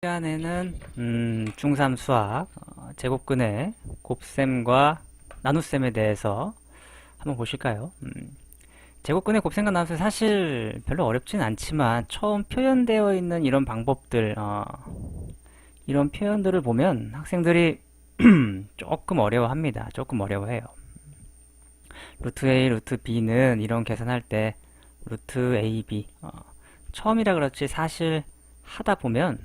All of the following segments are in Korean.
시간에는 음, 중3 수학 어, 제곱근의 곱셈과 나눗셈에 대해서 한번 보실까요? 음, 제곱근의 곱셈과 나눗셈 사실 별로 어렵진 않지만 처음 표현되어 있는 이런 방법들 어, 이런 표현들을 보면 학생들이 조금 어려워합니다. 조금 어려워해요. 루트 A, 루트 B는 이런 계산할 때 루트 A, B 어, 처음이라 그렇지 사실 하다 보면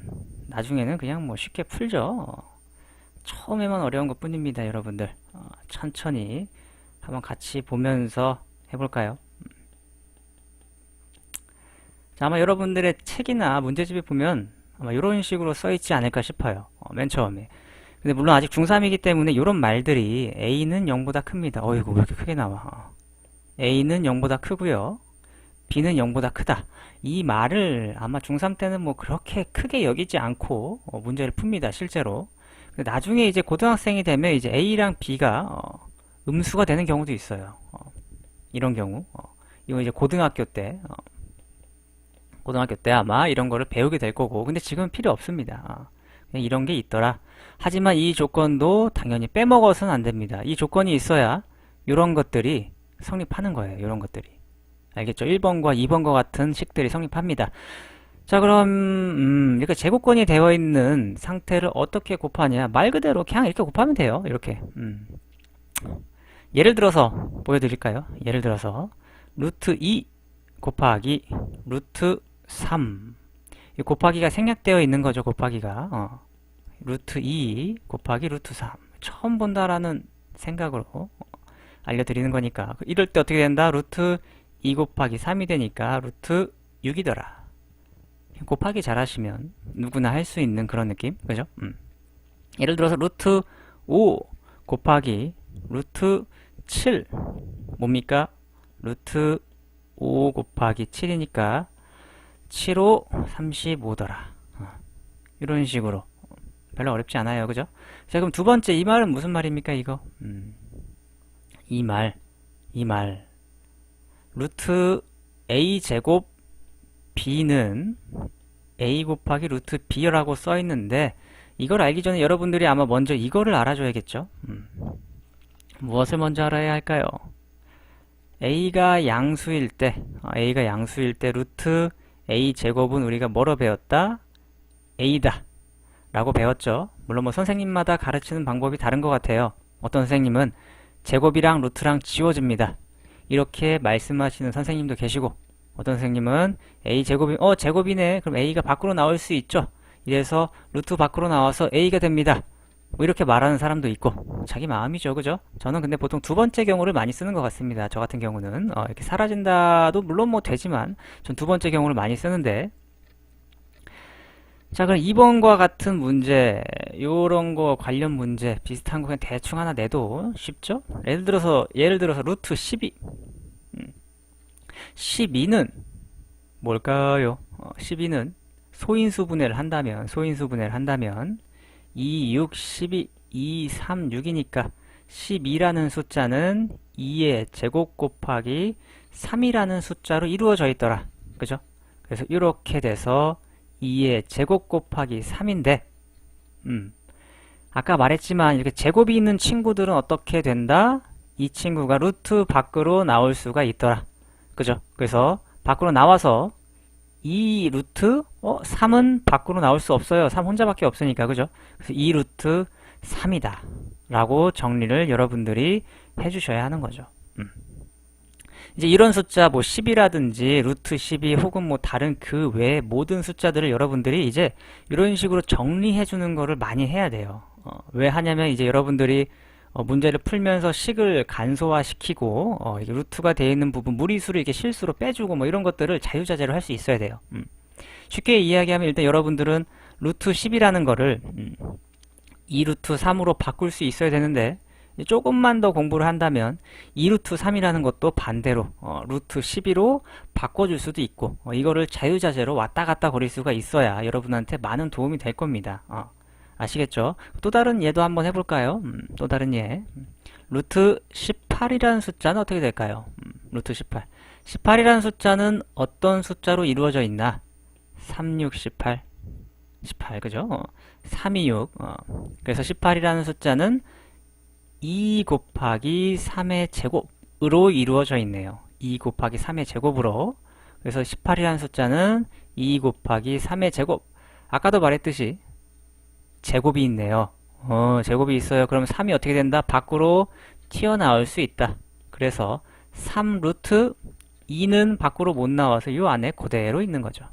나중에는 그냥 뭐 쉽게 풀죠. 처음에만 어려운 것 뿐입니다, 여러분들. 어, 천천히 한번 같이 보면서 해볼까요? 자, 아마 여러분들의 책이나 문제집에 보면 아마 이런 식으로 써있지 않을까 싶어요. 어, 맨 처음에. 근데 물론 아직 중3이기 때문에 이런 말들이 A는 0보다 큽니다. 어이구, 왜 이렇게 크게 나와? 어. A는 0보다 크고요. B는 0보다 크다. 이 말을 아마 중3 때는 뭐 그렇게 크게 여기지 않고 어, 문제를 풉니다, 실제로. 나중에 이제 고등학생이 되면 이제 A랑 B가 어, 음수가 되는 경우도 있어요. 어, 이런 경우. 어, 이거 이제 고등학교 때, 어, 고등학교 때 아마 이런 거를 배우게 될 거고. 근데 지금은 필요 없습니다. 어, 이런 게 있더라. 하지만 이 조건도 당연히 빼먹어서는 안 됩니다. 이 조건이 있어야 이런 것들이 성립하는 거예요. 이런 것들이. 알겠죠? 1번과 2번과 같은 식들이 성립합니다. 자, 그럼 음, 이렇게 제곱건이 되어 있는 상태를 어떻게 곱하냐? 말 그대로 그냥 이렇게 곱하면 돼요. 이렇게. 음. 예를 들어서 보여드릴까요? 예를 들어서 루트 2 곱하기 루트 3. 이 곱하기가 생략되어 있는 거죠. 곱하기가. 어. 루트 2 곱하기 루트 3. 처음 본다라는 생각으로 어, 알려드리는 거니까. 이럴 때 어떻게 된다? 루트 2 곱하기 3이 되니까 루트 6이더라. 곱하기 잘 하시면 누구나 할 수 있는 그런 느낌? 그죠? 음. 예를 들어서 루트 5 곱하기 루트 7 뭡니까? 루트 5 곱하기 7이니까 7호 35더라. 어. 이런 식으로 별로 어렵지 않아요. 그죠? 자 그럼 두 번째 이 말은 무슨 말입니까 이거? 음. 이 말, 이 말. 루트 a 제곱 b는 a 곱하기 루트 b라고 써 있는데 이걸 알기 전에 여러분들이 아마 먼저 이거를 알아줘야겠죠. 음. 무엇을 먼저 알아야 할까요? a가 양수일 때, 어, a가 양수일 때 루트 a 제곱은 우리가 뭐로 배웠다? a다 라고 배웠죠. 물론 뭐 선생님마다 가르치는 방법이 다른 것 같아요. 어떤 선생님은 제곱이랑 루트랑 지워집니다. 이렇게 말씀하시는 선생님도 계시고 어떤 선생님은 a 제곱이 어 제곱이네. 그럼 a가 밖으로 나올 수 있죠. 이래서 루트 밖으로 나와서 a가 됩니다. 뭐 이렇게 말하는 사람도 있고 자기 마음이죠. 그죠? 저는 근데 보통 두 번째 경우를 많이 쓰는 것 같습니다. 저 같은 경우는. 어, 이렇게 사라진다도 물론 뭐 되지만 전 두 번째 경우를 많이 쓰는데 자 그럼 2번과 같은 문제 요런 거 관련 문제 비슷한 거 그냥 대충 하나 내도 쉽죠? 예를 들어서 예를 들어서 루트 12 음. 12는 뭘까요? 어, 12는 소인수 분해를 한다면 소인수 분해를 한다면 2, 6, 12, 2, 3, 6이니까 12라는 숫자는 2의 제곱 곱하기 3이라는 숫자로 이루어져 있더라. 그죠? 그래서 이렇게 돼서 2의 제곱 곱하기 3인데 음. 아까 말했지만 이렇게 제곱이 있는 친구들은 어떻게 된다? 이 친구가 루트 밖으로 나올 수가 있더라. 그죠? 그래서 밖으로 나와서 이 루트 어 3은 밖으로 나올 수 없어요. 3 혼자밖에 없으니까. 그죠? 그래서 이 루트 3이다. 라고 정리를 여러분들이 해 주셔야 하는 거죠. 음. 이제 이런 숫자 뭐 10이라든지 루트 12 혹은 뭐 다른 그 외의 모든 숫자들을 여러분들이 이제 이런 식으로 정리해 주는 거를 많이 해야 돼요. 어, 왜 하냐면 이제 여러분들이 어, 문제를 풀면서 식을 간소화시키고 어, 이게 루트가 되어 있는 부분 무리수를 이렇게 실수로 빼주고 뭐 이런 것들을 자유자재로 할 수 있어야 돼요. 음. 쉽게 이야기하면 일단 여러분들은 루트 10이라는 거를 음, 2루트 3으로 바꿀 수 있어야 되는데 조금만 더 공부를 한다면 2루트 3이라는 것도 반대로 어, 루트 12로 바꿔줄 수도 있고 어, 이거를 자유자재로 왔다 갔다 거릴 수가 있어야 여러분한테 많은 도움이 될 겁니다. 어, 아시겠죠? 또 다른 예도 한번 해볼까요? 음, 또 다른 예. 음, 루트 18이라는 숫자는 어떻게 될까요? 음, 루트 18. 18이라는 숫자는 어떤 숫자로 이루어져 있나? 3, 6, 18. 18, 그죠? 어, 3이 6. 어. 그래서 18이라는 숫자는 2 곱하기 3의 제곱으로 이루어져 있네요. 2 곱하기 3의 제곱으로. 그래서 18이라는 숫자는 2 곱하기 3의 제곱. 아까도 말했듯이 제곱이 있네요. 어, 제곱이 있어요. 그럼 3이 어떻게 된다? 밖으로 튀어나올 수 있다. 그래서 3 루트 2는 밖으로 못 나와서 이 안에 그대로 있는 거죠.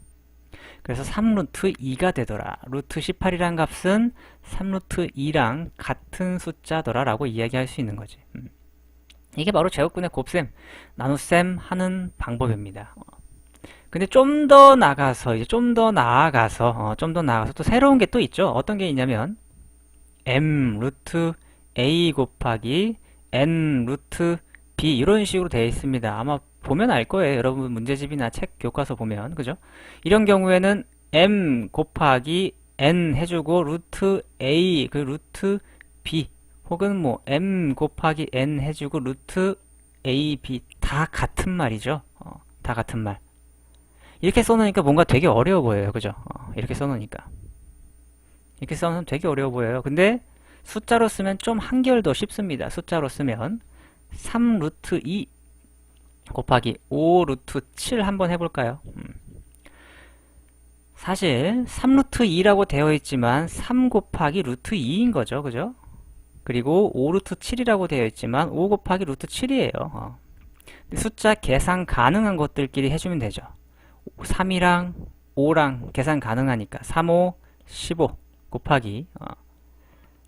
그래서 3루트 2가 되더라. 루트 18이란 값은 3루트 2랑 같은 숫자더라 라고 이야기할 수 있는 거지. 음. 이게 바로 제곱근의 곱셈, 나눗셈 하는 방법입니다. 어. 근데 좀 더 나가서, 이제 좀 더 나아가서, 어, 좀 더 나아가서 또 새로운 게 또 있죠. 어떤 게 있냐면, m 루트 a 곱하기 n 루트 b 이런 식으로 되어 있습니다. 아마 보면 알 거예요. 여러분 문제집이나 책 교과서 보면 그죠? 이런 경우에는 m 곱하기 n 해주고 루트 a 그 루트 b 혹은 뭐 m 곱하기 n 해주고 루트 a b 다 같은 말이죠. 어, 다 같은 말. 이렇게 써놓으니까 뭔가 되게 어려워 보여요. 그죠? 어, 이렇게 써놓으니까. 이렇게 써놓으면 되게 어려워 보여요. 근데 숫자로 쓰면 좀 한결 더 쉽습니다. 숫자로 쓰면 3 루트 2 곱하기 5 루트 7 한번 해볼까요? 음. 사실 3 루트 2라고 되어 있지만 3 곱하기 루트 2인 거죠. 그죠? 그리고 5 루트 7이라고 되어 있지만 5 곱하기 루트 7이에요. 어. 숫자 계산 가능한 것들끼리 해주면 되죠. 3이랑 5랑 계산 가능하니까 3, 5, 15 곱하기 어.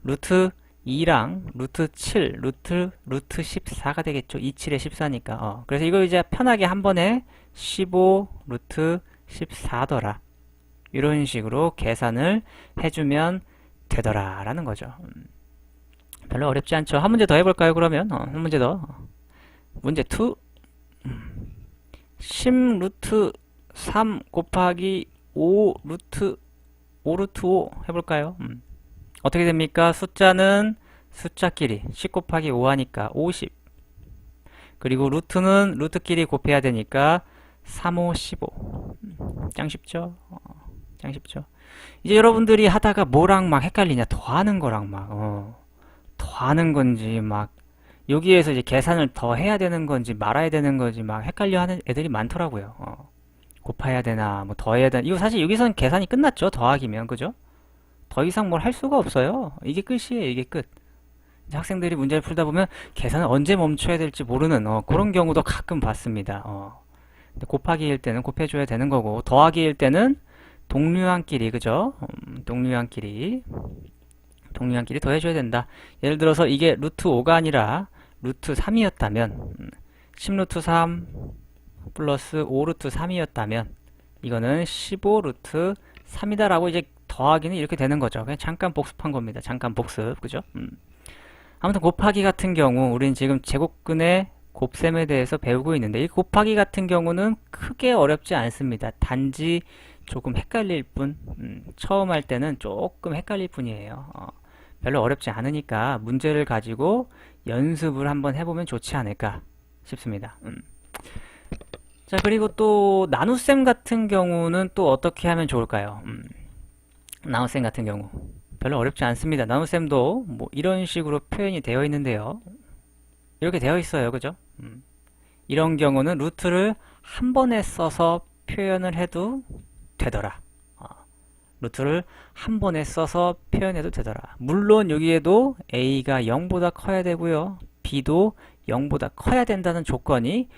루트 2랑 루트 7, 루트 루트 14가 되겠죠. 2, 7에 14니까. 어. 그래서 이거 이제 편하게 한 번에 15 루트 14더라. 이런 식으로 계산을 해주면 되더라 라는 거죠. 음. 별로 어렵지 않죠. 한 문제 더 해볼까요? 그러면 어, 한 문제 더. 문제 2 10 루트 3 곱하기 5 루트 5 루트 5 해볼까요? 음. 어떻게 됩니까? 숫자는 숫자끼리 10 곱하기 5 하니까 50 그리고 루트는 루트끼리 곱해야 되니까 3, 5, 15 짱 쉽죠? 어, 짱 쉽죠? 이제 여러분들이 하다가 뭐랑 막 헷갈리냐? 더하는 거랑 막 어, 더하는 건지 막 여기에서 이제 계산을 더 해야 되는 건지 말아야 되는 건지 막 헷갈려 하는 애들이 많더라고요. 어, 곱해야 되나 뭐 더해야 되나. 이거 사실 여기서는 계산이 끝났죠? 더하기면. 그죠? 더 이상 뭘 할 수가 없어요. 이게 끝이에요. 이게 끝. 학생들이 문제를 풀다 보면 계산을 언제 멈춰야 될지 모르는 어, 그런 경우도 가끔 봤습니다. 어. 곱하기일 때는 곱해줘야 되는 거고 더하기일 때는 동류한끼리 그죠? 음, 동류한끼리 동류한끼리 더해줘야 된다. 예를 들어서 이게 루트 5가 아니라 루트 3이었다면 10루트 3 플러스 5루트 3이었다면 이거는 15루트 3이다라고 이제 더하기는 이렇게 되는 거죠. 그냥 잠깐 복습한 겁니다. 잠깐 복습. 그죠? 음. 아무튼 곱하기 같은 경우 우리는 지금 제곱근의 곱셈에 대해서 배우고 있는데 이 곱하기 같은 경우는 크게 어렵지 않습니다. 단지 조금 헷갈릴 뿐 음, 처음 할 때는 조금 헷갈릴 뿐이에요. 어, 별로 어렵지 않으니까 문제를 가지고 연습을 한번 해보면 좋지 않을까 싶습니다. 음. 자 그리고 또 나눗셈 같은 경우는 또 어떻게 하면 좋을까요? 음. 나눗셈 같은 경우 별로 어렵지 않습니다. 나눗셈도 뭐 이런 식으로 표현이 되어 있는데요. 이렇게 되어 있어요. 그죠? 음. 이런 경우는 루트를 한 번에 써서 표현을 해도 되더라. 어. 루트를 한 번에 써서 표현해도 되더라. 물론 여기에도 a가 0보다 커야 되고요. b도 0보다 커야 된다는 조건이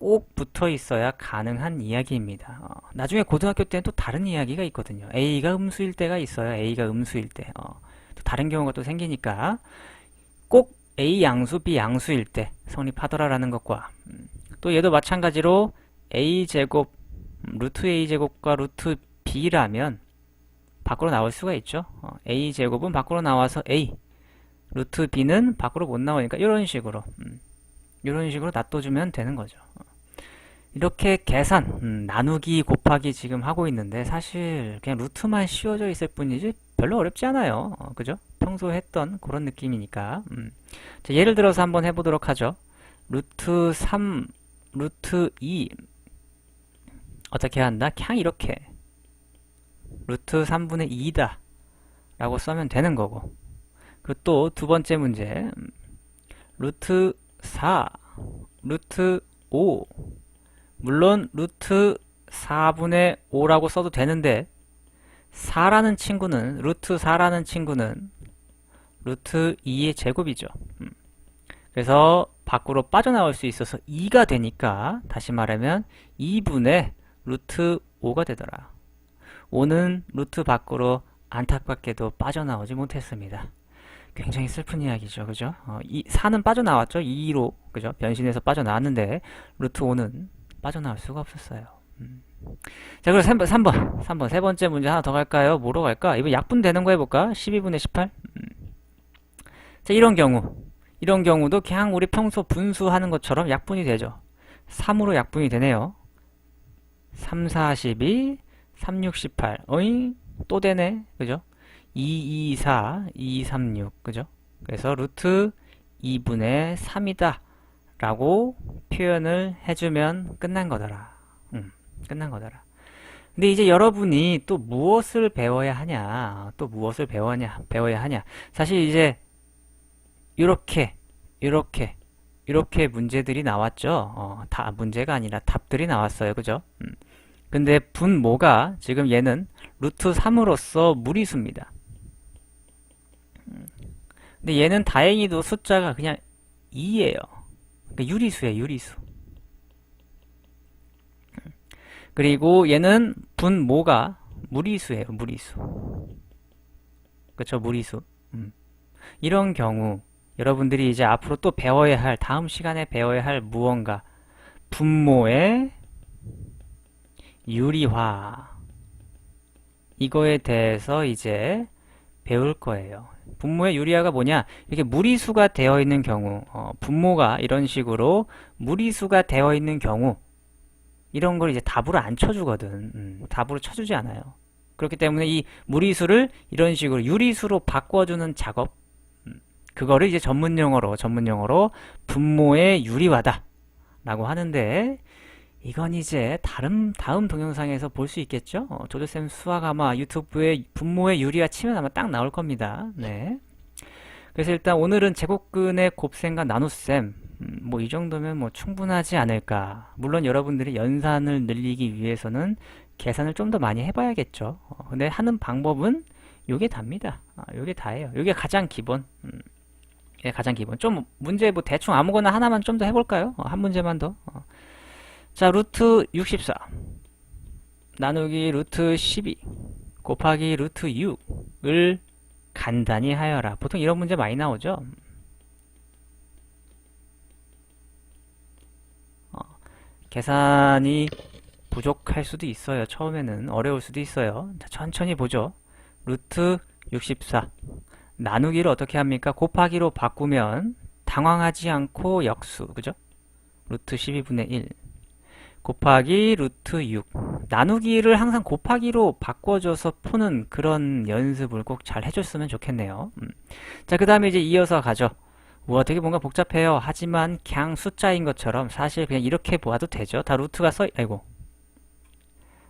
꼭 붙어 있어야 가능한 이야기입니다. 어, 나중에 고등학교 때는 또 다른 이야기가 있거든요. A가 음수일 때가 있어요. A가 음수일 때. 어, 또 다른 경우가 또 생기니까 꼭 A 양수, B 양수일 때 성립하더라라는 것과 음, 또 얘도 마찬가지로 A 제곱, 음, 루트 A 제곱과 루트 B라면 밖으로 나올 수가 있죠. 어, A 제곱은 밖으로 나와서 A, 루트 B는 밖으로 못 나오니까 이런 식으로 음, 이런 식으로 놔둬주면 되는 거죠. 어. 이렇게 계산, 음, 나누기 곱하기 지금 하고 있는데 사실 그냥 루트만 씌워져 있을 뿐이지 별로 어렵지 않아요. 어, 그죠? 평소 했던 그런 느낌이니까. 음. 자, 예를 들어서 한번 해보도록 하죠. 루트 3, 루트 2 어떻게 한다? 그냥 이렇게 루트 3분의 2다 라고 써면 되는 거고 그리고 또두 번째 문제 음, 루트 4 루트 5 물론 루트 4분의 5라고 써도 되는데 4라는 친구는 루트 4라는 친구는 루트 2의 제곱이죠. 음. 그래서 밖으로 빠져나올 수 있어서 2가 되니까 다시 말하면 2분의 루트 5가 되더라. 5는 루트 밖으로 안타깝게도 빠져나오지 못했습니다. 굉장히 슬픈 이야기죠. 그죠? 어, 이 4는 빠져나왔죠. 2로 그죠? 변신해서 빠져나왔는데 루트 5는 빠져나올 수가 없었어요. 음. 자, 그럼 3번, 3번, 3번, 세 번째 문제 하나 더 갈까요? 뭐로 갈까? 이번 약분 되는 거 해볼까? 12분의 18? 음. 자, 이런 경우. 이런 경우도 그냥 우리 평소 분수하는 것처럼 약분이 되죠. 3으로 약분이 되네요. 3, 4, 12, 3, 6, 18. 어이? 또 되네. 그죠? 2, 2, 4, 2, 3, 6. 그죠? 그래서 루트 2분의 3이다. 라고 표현을 해주면 끝난 거더라. 음, 끝난 거더라. 근데 이제 여러분이 또 무엇을 배워야 하냐, 또 무엇을 배워야, 배워야 하냐. 사실 이제, 이렇게, 이렇게, 이렇게 문제들이 나왔죠. 어, 다 문제가 아니라 답들이 나왔어요. 그죠? 음. 근데 분모가 지금 얘는 루트 3으로서 무리수입니다. 음. 근데 얘는 다행히도 숫자가 그냥 2예요. 그러니까 유리수예요, 유리수. 그리고 얘는 분모가 무리수예요, 무리수. 그쵸, 무리수. 음. 이런 경우 여러분들이 이제 앞으로 또 배워야 할, 다음 시간에 배워야 할 무언가 분모의 유리화 이거에 대해서 이제 배울 거예요. 분모의 유리화가 뭐냐? 이렇게 무리수가 되어 있는 경우, 어, 분모가 이런 식으로 무리수가 되어 있는 경우, 이런 걸 이제 답으로 안 쳐주거든. 음, 답으로 쳐주지 않아요. 그렇기 때문에 이 무리수를 이런 식으로 유리수로 바꿔주는 작업, 음, 그거를 이제 전문 용어로, 전문 용어로 분모의 유리화다. 라고 하는데, 이건 이제 다른 다음 동영상에서 볼 수 있겠죠? 어, 조조쌤 수학 아마 유튜브에 분모의 유리화 치면 아마 딱 나올 겁니다. 네. 그래서 일단 오늘은 제곱근의 곱셈과 나눗셈 음, 뭐이 정도면 뭐 충분하지 않을까. 물론 여러분들이 연산을 늘리기 위해서는 계산을 좀 더 많이 해봐야겠죠. 어, 근데 하는 방법은 요게 답니다. 아, 요게 다예요. 요게 가장 기본. 음, 예, 가장 기본. 좀 문제 뭐 대충 아무거나 하나만 좀 더 해볼까요? 어, 한 문제만 더. 어. 자, 루트 64 나누기 루트 12 곱하기 루트 6을 간단히 하여라. 보통 이런 문제 많이 나오죠? 어, 계산이 부족할 수도 있어요. 처음에는 어려울 수도 있어요. 자, 천천히 보죠. 루트 64 나누기를 어떻게 합니까? 곱하기로 바꾸면 당황하지 않고 역수, 그죠? 루트 12분의 1 곱하기 루트 6 나누기를 항상 곱하기로 바꿔줘서 푸는 그런 연습을 꼭 잘 해줬으면 좋겠네요. 음. 자그 다음에 이제 이어서 가죠. 우와 되게 뭔가 복잡해요. 하지만 그냥 숫자인 것처럼 사실 그냥 이렇게 보아도 되죠. 다 루트가 써 아이고.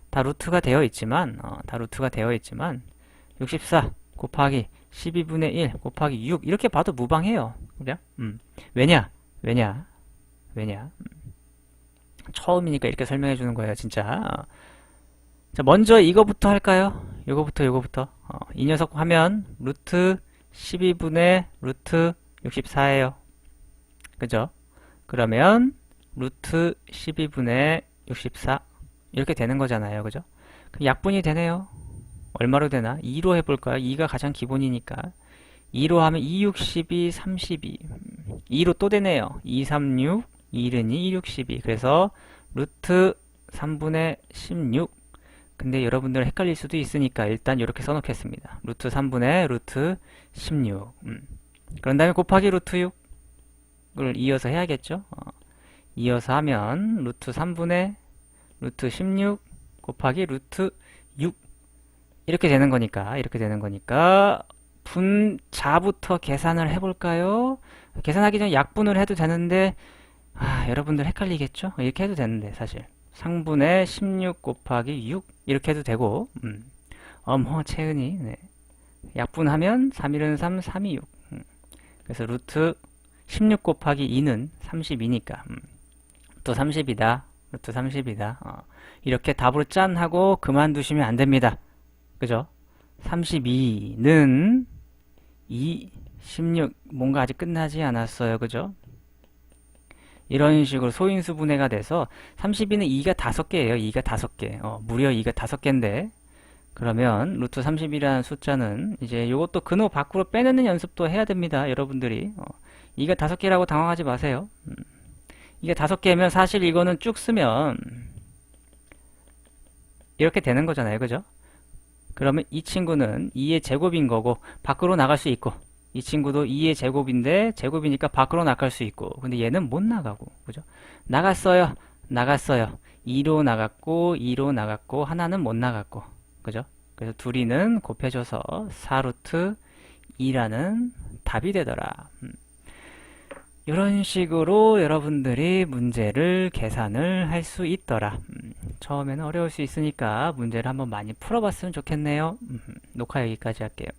다 루트가 되어 있지만 어, 다 루트가 되어 있지만 64 곱하기 12분의 1 곱하기 6 이렇게 봐도 무방해요. 그죠? 음. 왜냐? 왜냐? 왜냐? 음. 처음이니까 이렇게 설명해 주는 거예요, 진짜. 어. 자, 먼저 이거부터 할까요? 이거부터, 이거부터. 어, 이 녀석 하면 루트 12분의 루트 64예요. 그죠? 그러면 루트 12분의 64 이렇게 되는 거잖아요. 그죠? 그 약분이 되네요. 얼마로 되나? 2로 해볼까요? 2가 가장 기본이니까. 2로 하면 2, 6, 12, 32. 2로 또 되네요. 2, 3, 6, 1은 2, 6, 12. 그래서 루트 3분의 16. 근데 여러분들 헷갈릴 수도 있으니까 일단 이렇게 써놓겠습니다. 루트 3분의 루트 16. 음. 그런 다음에 곱하기 루트 6을 이어서 해야겠죠? 어. 이어서 하면 루트 3분의 루트 16 곱하기 루트 6 이렇게 되는 거니까 이렇게 되는 거니까 분자부터 계산을 해볼까요? 계산하기 전에 약분을 해도 되는데 아, 여러분들 헷갈리겠죠? 이렇게 해도 되는데 사실 상분의 16 곱하기 6 이렇게 해도 되고 음. 엄허 채은이 네. 약분하면 3 1은 3, 3이 6 음. 그래서 루트 16 곱하기 2는 32니까 음. 루트 30이다 루트 30이다 어. 이렇게 답으로 짠 하고 그만두시면 안 됩니다 그죠? 32는 2, 16 뭔가 아직 끝나지 않았어요 그죠? 이런 식으로 소인수 분해가 돼서 32는 2가 5개예요 2가 5개 어, 무려 2가 5개인데 그러면 루트 30이라는 숫자는 이제 이것도 근호 밖으로 빼내는 연습도 해야 됩니다. 여러분들이 어, 이가 다섯 개라고 당황하지 마세요. 음. 이게 다섯 개면 사실 이거는 쭉 쓰면 이렇게 되는 거잖아요. 그죠? 그러면 이 친구는 2의 제곱인 거고 밖으로 나갈 수 있고 이 친구도 2의 제곱인데 제곱이니까 밖으로 나갈 수 있고 근데 얘는 못 나가고 그죠? 나갔어요. 나갔어요. 2로 나갔고 2로 나갔고 하나는 못 나갔고 그죠? 그래서 둘이는 곱해줘서 4루트 2라는 답이 되더라. 음. 이런 식으로 여러분들이 문제를 계산을 할 수 있더라. 음. 처음에는 어려울 수 있으니까 문제를 한번 많이 풀어봤으면 좋겠네요. 음. 녹화 여기까지 할게요.